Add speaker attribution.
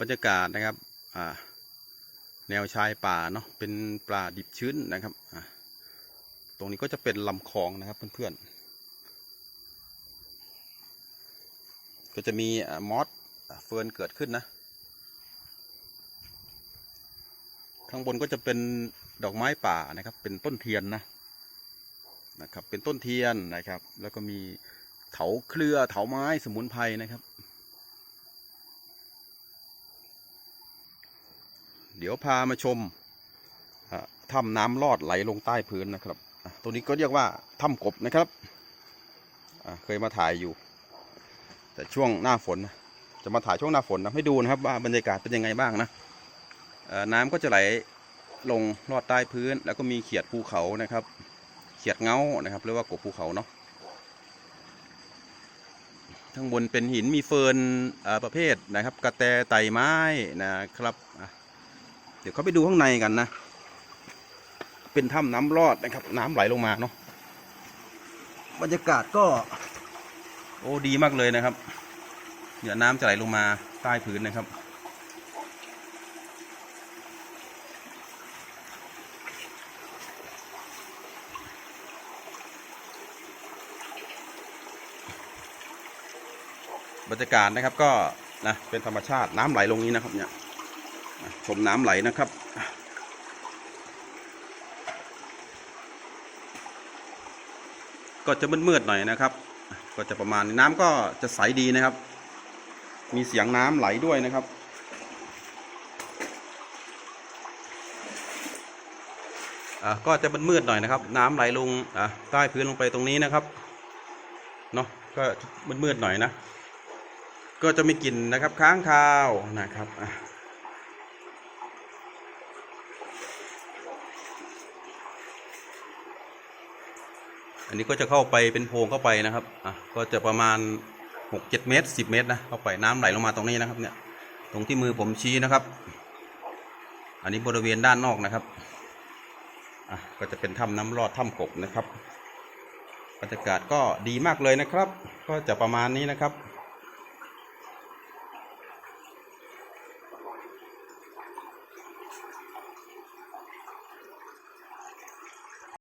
Speaker 1: บรรยากาศนะครับแนวชายป่าเนาะเป็นป่าดิบชื้นนะครับตรงนี้ก็จะเป็นลำคลองนะครับเพื่อนๆ ก็จะมีอมอสเฟิร์นเกิดขึ้นนะ ข้างบนก็จะเป็นดอกไม้ป่านะครับ เป็นต้นเทียนนะนะครับ เป็นต้นเทียนนะครับ แล้วก็มีเถาเครือเถาไม้สมุนไพรนะครับ เดี๋ยวพามาชมถ้ำน้ำลอดไหลลงใต้พื้นนะครับตัวนี้ก็เรียกว่าถ้ำกบนะครับเคยมาถ่ายอยู่ แต่ช่วงหน้าฝน จะมาถ่ายช่วงหน้าฝนนะให้ดูนะครับว่าบรรยากาศเป็นยังไงบ้างนะน้ำก็จะไหลลงลอดใต้พื้น แล้วก็มีเขียดภูเขานะครับ เขียดเงานะครับเรียกว่ากบภูเขาเนาะข้างบนเป็นหินมีเฟิร์นเอ่อประเภทนะครับ กระแตไตไม้นะครับอ เดี๋ยวเขาไปดูข้างในกันนะ เป็นถ้ำน้ำรอดนะครับ น้ำไหลลงมาเนาะ บรรยากาศก็ โอ้ดีมากเลยนะครับ เดี๋ยวน้ำจะไหลลงมาใต้พื้นนะครับบรรยากาศนะครับก็นะเป็นธรรมชาติน้ำไหลลงนี้นะครับเนี่ย ชมน้ำไหลนะครับก็จะมืดๆหน่อยนะครับ ก็จะประมาณนี้น้ำก็จะใสดีนะครับ มีเสียงน้ำไหลด้วยนะครับ อะก็จะมืดๆหน่อยนะครับ น้ำไหลลงอะใต้พื้นลงไปตรงนี้นะครับ เนาะก็มืดๆหน่อยนะ ก็จะมีกลิ่นนะครับ ค้างคาวนะครับอะ อันนี้ก็จะเข้าไปเป็นโพรงเข้าไปนะครับอะก็จะประมาณหกเจ็ดเมตรสิบเมตรนะเข้าไปน้ำไหลลงมาตรงนี้นะครับเนี่ยตรงที่มือผมชี้นะครับ อันนี้บริเวณด้านนอกนะครับอะก็จะเป็นถ้ำน้ำรอดถ้ำกบนะครับบรรยากาศก็ดีมากเลยนะครับ ก็จะประมาณนี้นะครับ